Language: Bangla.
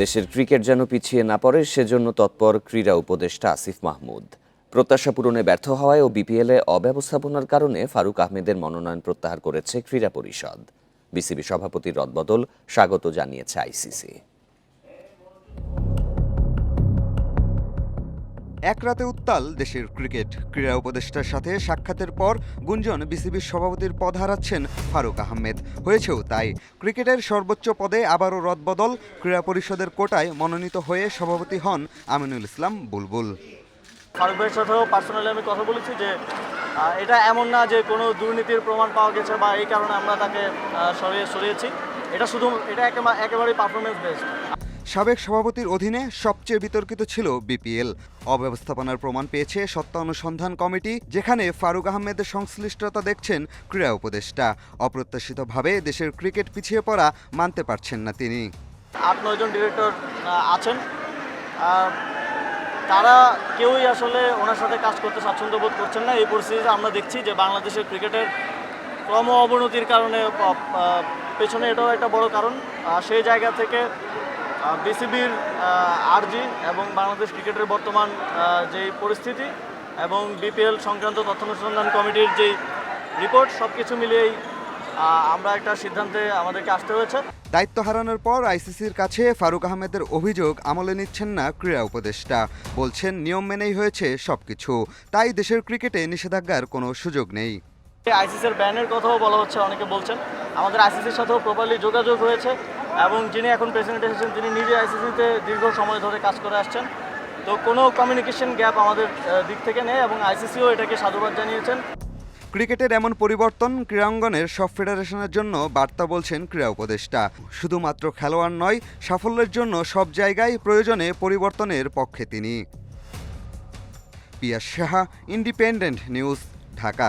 দেশের ক্রিকেট যেন পিছিয়ে না পড়ে, সেজন্য তৎপর ক্রীড়া উপদেষ্টা আসিফ মাহমুদ। প্রত্যাশা পূরণে ব্যর্থ হওয়ায় ও বিপিএলে অব্যবস্থাপনার কারণে ফারুক আহমেদের মনোনয়ন প্রত্যাহার করেছে ক্রীড়া পরিষদ। বিসিবি সভাপতির রদবদল স্বাগত জানিয়েছে আইসিসি। এক রাতে উত্তাল দেশের ক্রিকেট ক্রীড়া উপদেষ্টার সাথে সাক্ষাতের পর গুঞ্জন বিসিবির সভাপতির পদ হারাচ্ছেন ফারুক আহমেদ। হয়েছেও তাই। ক্রিকেটের সর্বোচ্চ পদে আবারও রদবদল ক্রীড়া পরিষদের কোটায় মনোনীত হয়ে সভাপতি হন আমিনুল ইসলাম বুলবুল। ফারুক ভাইয়ের সাথেও পার্সোনালি আমি কথা বলেছি যে এটা এমন না যে কোনো দুর্নীতির প্রমাণ পাওয়া গেছে বা এই কারণে আমরা তাকে সরিয়ে সরিয়েছি। এটা শুধু এটা একেবারে একেবারেই পারফরমেন্স বেসড সাবেক সভাপতির অধীনে সবচেয়ে বিতর্কিত ছিল বিপিএল। অব্যবস্থাপনার প্রমাণ পেয়েছে সত্য অনুসন্ধান কমিটি, যেখানে ফারুক আহমেদের সংশ্লিষ্টতা দেখছেন ক্রীড়া উপদেষ্টা। অপ্রত্যাশিতভাবে দেশের ক্রিকেট পিছিয়ে পড়া মানতে পারছেন না তিনি। আট নয়জন ডিরেক্টর আছেন। তারা কেউই আসলে ওনার সাথে কাজ করতে স্বাচ্ছন্দ্য বোধ করছেন না। এই পরিস্থিতিতে আমরা দেখছি যে বাংলাদেশের ক্রিকেটের ক্রম অবনতির কারণে পেছনে এটাও একটা বড় কারণ। সেই জায়গা থেকে বিসিবির আরজি এবং বাংলাদেশ ক্রিকেটের বর্তমান যেই পরিস্থিতি এবং বিপিএল সংক্রান্ত তথ্য অনুসন্ধান কমিটির যে রিপোর্ট সব কিছু মিলিয়েই আমরা একটা সিদ্ধান্তে আমাদেরকে আসতে হয়েছে। দায়িত্ব হারানোর পর আইসিসির কাছে ফারুক আহমেদের অভিযোগ আমলে নিচ্ছেন না ক্রীড়া উপদেষ্টা। বলছেন নিয়ম মেনেই হয়েছে সব কিছু তাই দেশের ক্রিকেটে নিষেধাজ্ঞার কোনো সুযোগ নেই। আইসিসির ব্যানের কথাও বলা হচ্ছে অনেকে বলছেন। আমাদের আইসিসির সাথেও প্রপারলি যোগাযোগ হয়েছে। এবং যিনি এখন প্রেসিডেন্ট এসেছেন, তিনি নিজে আইসিসিতে দীর্ঘ সময় ধরে কাজ করে আসছেন। তো কোনো কমিউনিকেশন গ্যাপ আমাদের দিক থেকে নেই এবং আইসিসিও এটাকে সাধুবাদ জানিয়েছেন। ক্রিকেটের এমন পরিবর্তন ক্রীড়াঙ্গনের সব ফেডারেশনের জন্য বার্তা বলছেন ক্রীড়া উপদেষ্টা। শুধুমাত্র খেলোয়াড় নয়, সাফল্যের জন্য সব জায়গায় প্রয়োজনে পরিবর্তনের পক্ষে তিনি। Piyas Saha independent news Dhaka.